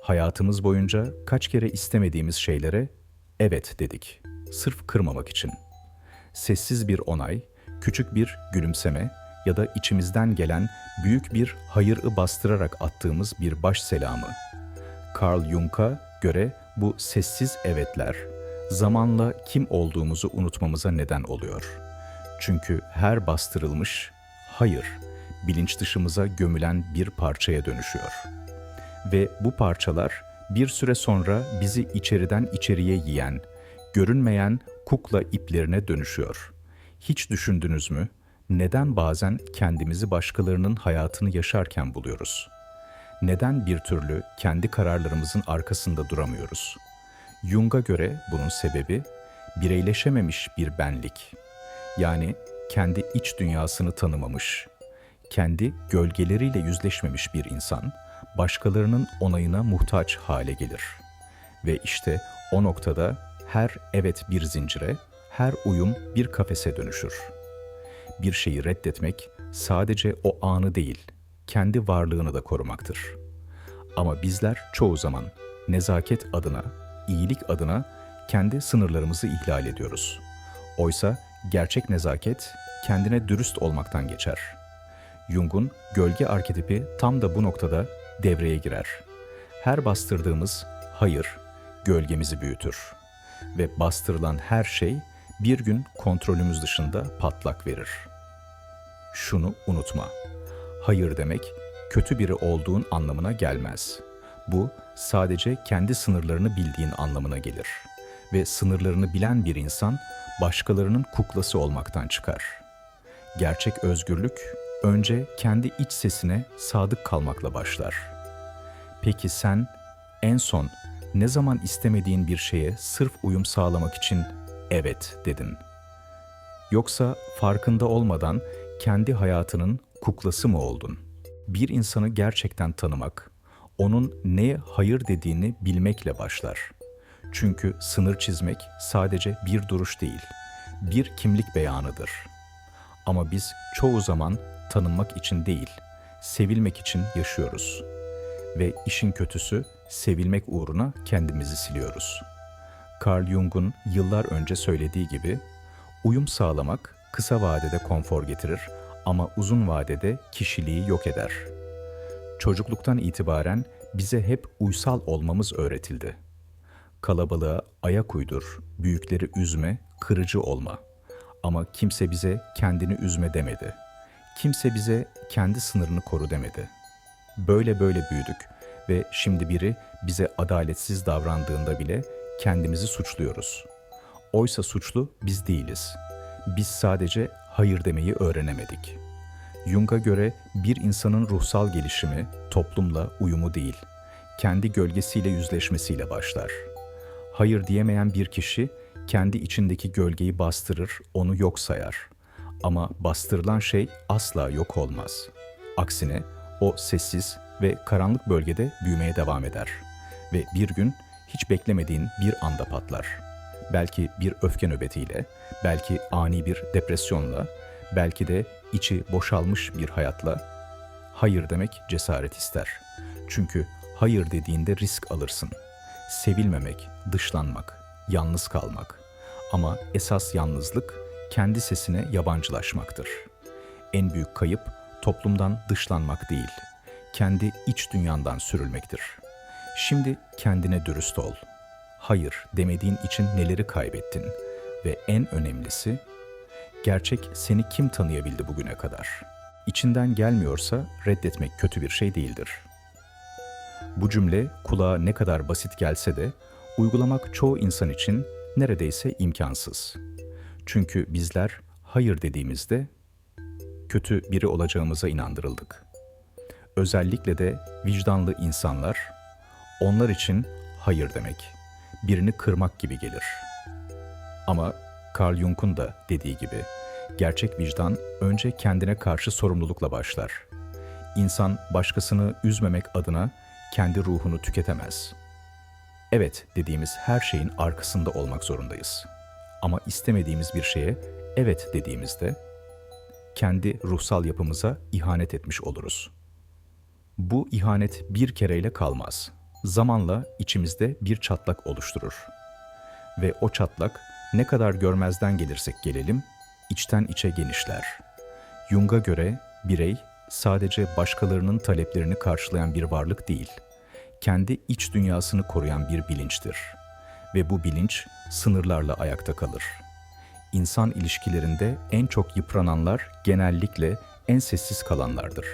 Hayatımız boyunca kaç kere istemediğimiz şeylere evet dedik. Sırf kırmamak için. Sessiz bir onay, küçük bir gülümseme ya da içimizden gelen büyük bir hayırı bastırarak attığımız bir baş selamı. Carl Jung'a göre bu sessiz evetler zamanla kim olduğumuzu unutmamıza neden oluyor. Çünkü her bastırılmış hayır bilinç dışımıza gömülen bir parçaya dönüşüyor. Ve bu parçalar bir süre sonra bizi içeriden içeriye yiyen, görünmeyen kukla iplerine dönüşüyor. Hiç düşündünüz mü? Neden bazen kendimizi başkalarının hayatını yaşarken buluyoruz? Neden bir türlü kendi kararlarımızın arkasında duramıyoruz? Jung'a göre bunun sebebi bireyleşememiş bir benlik. Yani kendi iç dünyasını tanımamış, kendi gölgeleriyle yüzleşmemiş bir insan, başkalarının onayına muhtaç hale gelir. Ve işte o noktada her evet bir zincire, her uyum bir kafese dönüşür. Bir şeyi reddetmek sadece o anı değil, kendi varlığını da korumaktır. Ama bizler çoğu zaman nezaket adına, iyilik adına kendi sınırlarımızı ihlal ediyoruz. Oysa gerçek nezaket kendine dürüst olmaktan geçer. Jung'un gölge arketipi tam da bu noktada devreye girer. Her bastırdığımız hayır gölgemizi büyütür ve bastırılan her şey bir gün kontrolümüz dışında patlak verir. Şunu unutma. Hayır demek kötü biri olduğun anlamına gelmez. Bu sadece kendi sınırlarını bildiğin anlamına gelir ve sınırlarını bilen bir insan başkalarının kuklası olmaktan çıkar. Gerçek özgürlük önce kendi iç sesine sadık kalmakla başlar. Peki sen en son ne zaman istemediğin bir şeye sırf uyum sağlamak için evet dedin? Yoksa farkında olmadan kendi hayatının kuklası mı oldun? Bir insanı gerçekten tanımak, onun neye hayır dediğini bilmekle başlar. Çünkü sınır çizmek sadece bir duruş değil, bir kimlik beyanıdır. Ama biz çoğu zaman tanınmak için değil, sevilmek için yaşıyoruz. Ve işin kötüsü sevilmek uğruna kendimizi siliyoruz. Carl Jung'un yıllar önce söylediği gibi, uyum sağlamak kısa vadede konfor getirir ama uzun vadede kişiliği yok eder. Çocukluktan itibaren bize hep uysal olmamız öğretildi. Kalabalığa ayak uydur, büyükleri üzme, kırıcı olma. Ama kimse bize kendini üzme demedi. Kimse bize kendi sınırını koru demedi. Böyle böyle büyüdük ve şimdi biri bize adaletsiz davrandığında bile kendimizi suçluyoruz. Oysa suçlu biz değiliz. Biz sadece hayır demeyi öğrenemedik. Jung'a göre bir insanın ruhsal gelişimi toplumla uyumu değil, kendi gölgesiyle yüzleşmesiyle başlar. Hayır diyemeyen bir kişi kendi içindeki gölgeyi bastırır, onu yok sayar. Ama bastırılan şey asla yok olmaz. Aksine o sessiz ve karanlık bölgede büyümeye devam eder ve bir gün hiç beklemediğin bir anda patlar. Belki bir öfke nöbetiyle, belki ani bir depresyonla, belki de içi boşalmış bir hayatla. Hayır demek cesaret ister. Çünkü hayır dediğinde risk alırsın. Sevilmemek, dışlanmak, yalnız kalmak. Ama esas yalnızlık kendi sesine yabancılaşmaktır. En büyük kayıp toplumdan dışlanmak değil, kendi iç dünyandan sürülmektir. Şimdi kendine dürüst ol. Hayır demediğin için neleri kaybettin ve en önemlisi gerçek seni kim tanıyabildi bugüne kadar? İçinden gelmiyorsa reddetmek kötü bir şey değildir. Bu cümle kulağa ne kadar basit gelse de uygulamak çoğu insan için neredeyse imkansız. Çünkü bizler hayır dediğimizde kötü biri olacağımıza inandırıldık. Özellikle de vicdanlı insanlar onlar için hayır demek birini kırmak gibi gelir. Ama Carl Jung'un da dediği gibi gerçek vicdan önce kendine karşı sorumlulukla başlar. İnsan başkasını üzmemek adına kendi ruhunu tüketemez. Evet dediğimiz her şeyin arkasında olmak zorundayız. Ama istemediğimiz bir şeye evet dediğimizde kendi ruhsal yapımıza ihanet etmiş oluruz. Bu ihanet bir kereyle kalmaz. zamanla içimizde bir çatlak oluşturur. Ve o çatlak ne kadar görmezden gelirsek gelelim, içten içe genişler. Jung'a göre birey sadece başkalarının taleplerini karşılayan bir varlık değil, kendi iç dünyasını koruyan bir bilinçtir. Ve bu bilinç sınırlarla ayakta kalır. İnsan ilişkilerinde en çok yıprananlar genellikle en sessiz kalanlardır.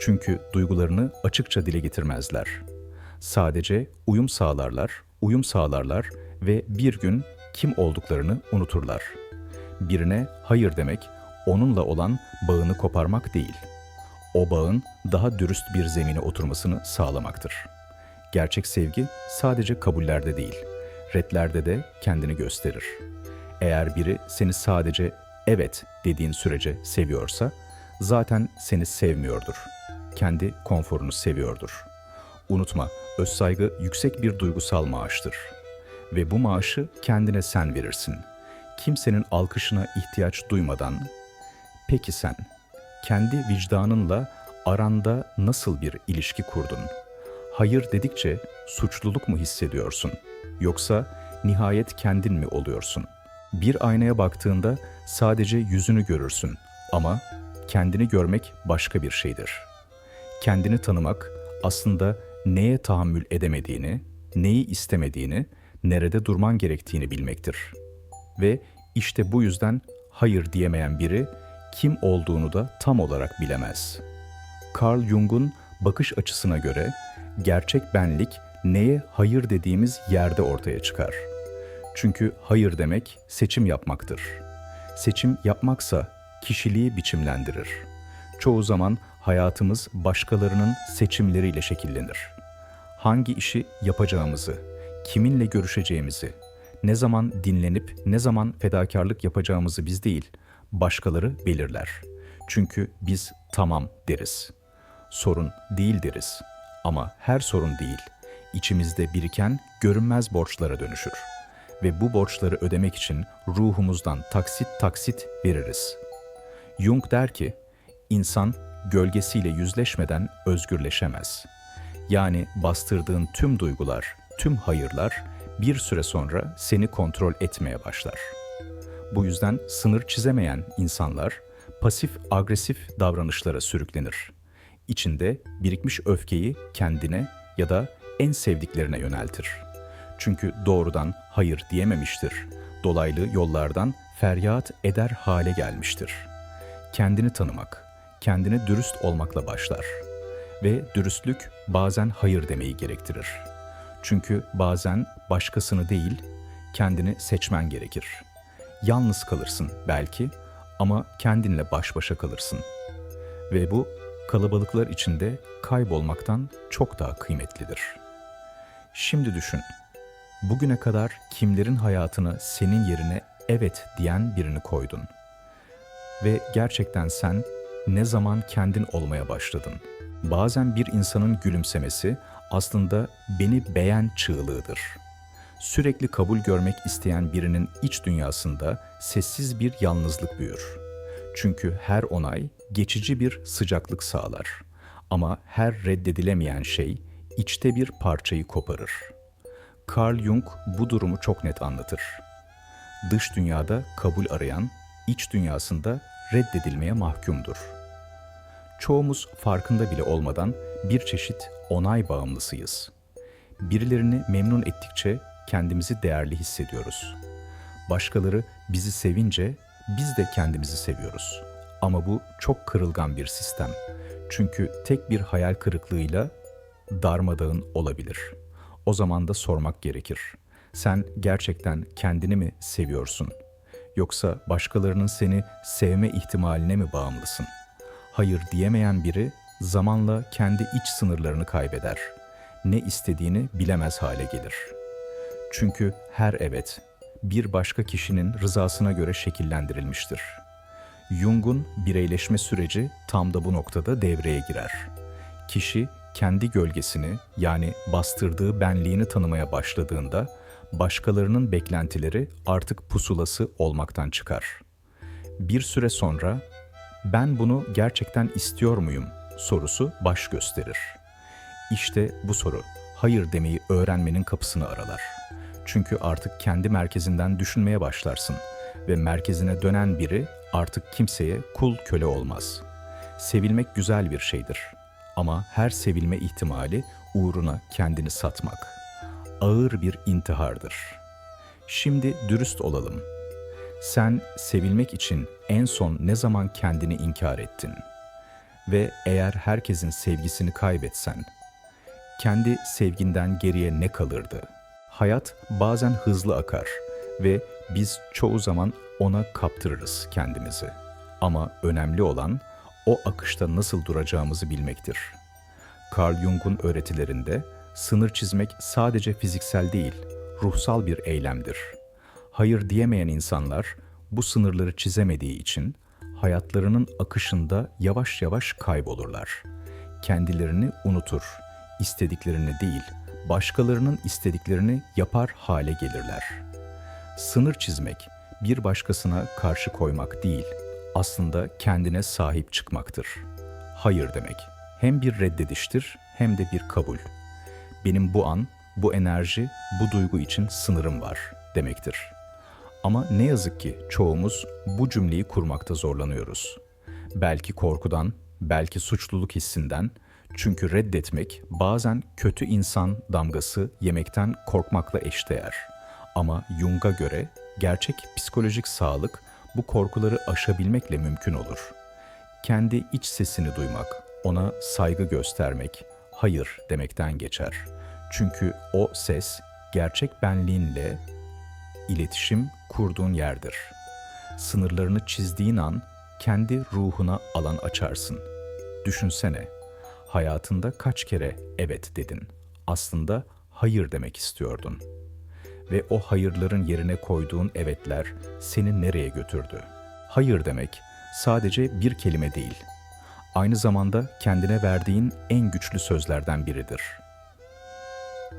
Çünkü duygularını açıkça dile getirmezler. Sadece uyum sağlarlar, uyum sağlarlar ve bir gün kim olduklarını unuturlar. Birine hayır demek, onunla olan bağını koparmak değil. O bağın daha dürüst bir zemine oturmasını sağlamaktır. Gerçek sevgi sadece kabullerde değil, redlerde de kendini gösterir. Eğer biri seni sadece evet dediğin sürece seviyorsa, zaten seni sevmiyordur. Kendi konforunu seviyordur. Unutma, özsaygı yüksek bir duygusal maaştır. Ve bu maaşı kendine sen verirsin. Kimsenin alkışına ihtiyaç duymadan, peki sen, kendi vicdanınla aranda nasıl bir ilişki kurdun? Hayır dedikçe suçluluk mu hissediyorsun? Yoksa nihayet kendin mi oluyorsun? Bir aynaya baktığında sadece yüzünü görürsün ama kendini görmek başka bir şeydir. Kendini tanımak aslında neye tahammül edemediğini, neyi istemediğini, nerede durman gerektiğini bilmektir. Ve işte bu yüzden hayır diyemeyen biri kim olduğunu da tam olarak bilemez. Carl Jung'un bakış açısına göre gerçek benlik neye hayır dediğimiz yerde ortaya çıkar. Çünkü hayır demek seçim yapmaktır. Seçim yapmaksa kişiliği biçimlendirir. Çoğu zaman hayatımız başkalarının seçimleriyle şekillenir. Hangi işi yapacağımızı, kiminle görüşeceğimizi, ne zaman dinlenip ne zaman fedakarlık yapacağımızı biz değil, başkaları belirler. Çünkü biz tamam deriz. Sorun değil deriz. Ama her sorun değil, içimizde biriken görünmez borçlara dönüşür. Ve bu borçları ödemek için ruhumuzdan taksit taksit veririz. Jung der ki, insan gölgesiyle yüzleşmeden özgürleşemez. Yani bastırdığın tüm duygular, tüm hayırlar bir süre sonra seni kontrol etmeye başlar. Bu yüzden sınır çizemeyen insanlar pasif agresif davranışlara sürüklenir. İçinde birikmiş öfkeyi kendine ya da en sevdiklerine yöneltir. Çünkü doğrudan hayır diyememiştir. Dolaylı yollardan feryat eder hale gelmiştir. Kendini tanımak, kendine dürüst olmakla başlar. Ve dürüstlük bazen hayır demeyi gerektirir. Çünkü bazen başkasını değil, kendini seçmen gerekir. Yalnız kalırsın belki ama kendinle baş başa kalırsın. Ve bu kalabalıklar içinde kaybolmaktan çok daha kıymetlidir. Şimdi düşün. Bugüne kadar kimlerin hayatına senin yerine evet diyen birini koydun. Ve gerçekten sen ne zaman kendin olmaya başladın? Bazen bir insanın gülümsemesi aslında beni beğen çığlığıdır. Sürekli kabul görmek isteyen birinin iç dünyasında sessiz bir yalnızlık büyür. Çünkü her onay geçici bir sıcaklık sağlar. Ama her reddedilemeyen şey içte bir parçayı koparır. Carl Jung bu durumu çok net anlatır. Dış dünyada kabul arayan, iç dünyasında reddedilmeye mahkumdur. Çoğumuz farkında bile olmadan bir çeşit onay bağımlısıyız. Birilerini memnun ettikçe kendimizi değerli hissediyoruz. Başkaları bizi sevince biz de kendimizi seviyoruz. Ama bu çok kırılgan bir sistem. Çünkü tek bir hayal kırıklığıyla darmadağın olabilir. O zaman da sormak gerekir. Sen gerçekten kendini mi seviyorsun? Yoksa başkalarının seni sevme ihtimaline mi bağımlısın? Hayır diyemeyen biri zamanla kendi iç sınırlarını kaybeder. Ne istediğini bilemez hale gelir. Çünkü her evet bir başka kişinin rızasına göre şekillendirilmiştir. Jung'un bireyleşme süreci tam da bu noktada devreye girer. Kişi kendi gölgesini yani bastırdığı benliğini tanımaya başladığında başkalarının beklentileri artık pusulası olmaktan çıkar. Bir süre sonra ben bunu gerçekten istiyor muyum sorusu baş gösterir. İşte bu soru hayır demeyi öğrenmenin kapısını aralar. Çünkü artık kendi merkezinden düşünmeye başlarsın ve merkezine dönen biri artık kimseye kul köle olmaz. Sevilmek güzel bir şeydir ama her sevilme ihtimali uğruna kendini satmak ağır bir intihardır. Şimdi dürüst olalım. Sen sevilmek için en son ne zaman kendini inkar ettin? Ve eğer herkesin sevgisini kaybetsen, kendi sevginden geriye ne kalırdı? Hayat bazen hızlı akar ve biz çoğu zaman ona kaptırırız kendimizi. Ama önemli olan o akışta nasıl duracağımızı bilmektir. Carl Jung'un öğretilerinde sınır çizmek sadece fiziksel değil, ruhsal bir eylemdir. Hayır diyemeyen insanlar bu sınırları çizemediği için hayatlarının akışında yavaş yavaş kaybolurlar. Kendilerini unutur, istediklerini değil, başkalarının istediklerini yapar hale gelirler. Sınır çizmek bir başkasına karşı koymak değil, aslında kendine sahip çıkmaktır. Hayır demek hem bir reddediştir hem de bir kabul. Benim bu an, bu enerji, bu duygu için sınırım var demektir. Ama ne yazık ki çoğumuz bu cümleyi kurmakta zorlanıyoruz. Belki korkudan, belki suçluluk hissinden, çünkü reddetmek bazen kötü insan damgası yemekten korkmakla eşdeğer. Ama Jung'a göre gerçek psikolojik sağlık bu korkuları aşabilmekle mümkün olur. Kendi iç sesini duymak, ona saygı göstermek, hayır demekten geçer. Çünkü o ses gerçek benliğinle iletişim kurduğun yerdir. Sınırlarını çizdiğin an kendi ruhuna alan açarsın. Düşünsene, hayatında kaç kere evet dedin. Aslında hayır demek istiyordun. Ve o hayırların yerine koyduğun evetler seni nereye götürdü? Hayır demek sadece bir kelime değil. Aynı zamanda kendine verdiğin en güçlü sözlerden biridir.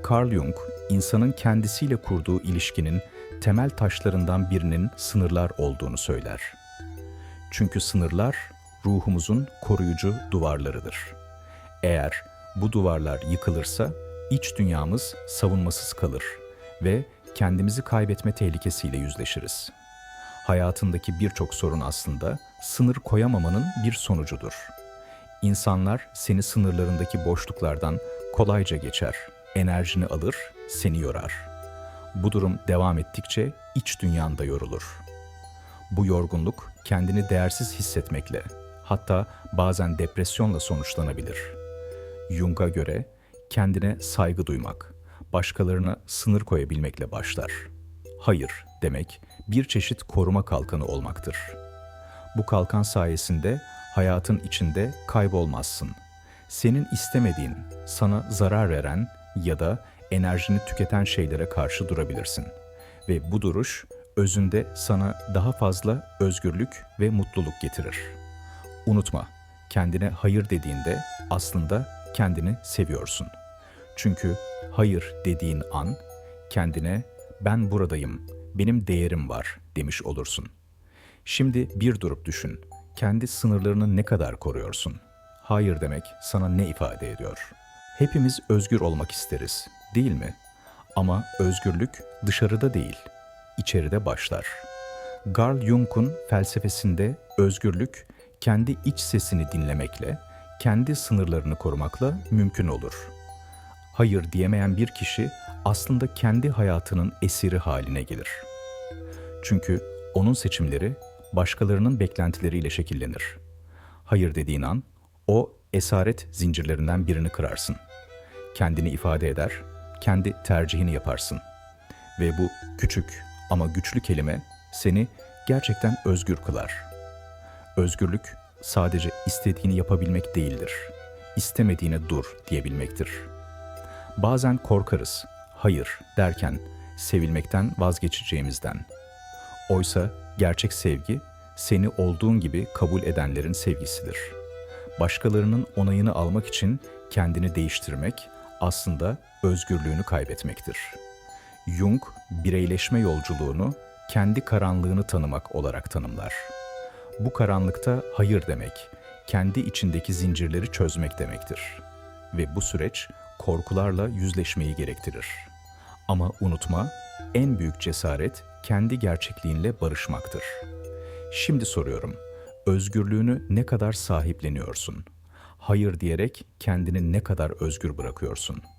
Carl Jung, insanın kendisiyle kurduğu ilişkinin temel taşlarından birinin sınırlar olduğunu söyler. Çünkü sınırlar ruhumuzun koruyucu duvarlarıdır. Eğer bu duvarlar yıkılırsa iç dünyamız savunmasız kalır ve kendimizi kaybetme tehlikesiyle yüzleşiriz. Hayatındaki birçok sorun aslında sınır koyamamanın bir sonucudur. İnsanlar seni sınırlarındaki boşluklardan kolayca geçer, enerjini alır, seni yorar.'' Bu durum devam ettikçe iç dünyanda yorulur. Bu yorgunluk kendini değersiz hissetmekle, hatta bazen depresyonla sonuçlanabilir. Jung'a göre kendine saygı duymak, başkalarına sınır koyabilmekle başlar. Hayır demek bir çeşit koruma kalkanı olmaktır. Bu kalkan sayesinde hayatın içinde kaybolmazsın. Senin istemediğin, sana zarar veren ya da enerjini tüketen şeylere karşı durabilirsin. Ve bu duruş özünde sana daha fazla özgürlük ve mutluluk getirir. Unutma, kendine hayır dediğinde aslında kendini seviyorsun. Çünkü hayır dediğin an kendine ben buradayım, benim değerim var demiş olursun. Şimdi bir durup düşün. Kendi sınırlarını ne kadar koruyorsun? Hayır demek sana ne ifade ediyor? Hepimiz özgür olmak isteriz değil mi? Ama özgürlük dışarıda değil, içeride başlar. Carl Jung'un felsefesinde özgürlük kendi iç sesini dinlemekle, kendi sınırlarını korumakla mümkün olur. Hayır diyemeyen bir kişi aslında kendi hayatının esiri haline gelir. Çünkü onun seçimleri başkalarının beklentileriyle şekillenir. Hayır dediğin an o esaret zincirlerinden birini kırarsın. Kendini ifade eder kendi tercihini yaparsın. Ve bu küçük ama güçlü kelime seni gerçekten özgür kılar. Özgürlük sadece istediğini yapabilmek değildir. İstemediğine dur diyebilmektir. Bazen korkarız, hayır derken sevilmekten vazgeçeceğimizden. Oysa gerçek sevgi seni olduğun gibi kabul edenlerin sevgisidir. Başkalarının onayını almak için kendini değiştirmek aslında özgürlüğünü kaybetmektir. Jung, bireyleşme yolculuğunu kendi karanlığını tanımak olarak tanımlar. Bu karanlıkta hayır demek, kendi içindeki zincirleri çözmek demektir. Ve bu süreç korkularla yüzleşmeyi gerektirir. Ama unutma, en büyük cesaret kendi gerçekliğinle barışmaktır. Şimdi soruyorum, özgürlüğünü ne kadar sahipleniyorsun? Hayır diyerek kendini ne kadar özgür bırakıyorsun?''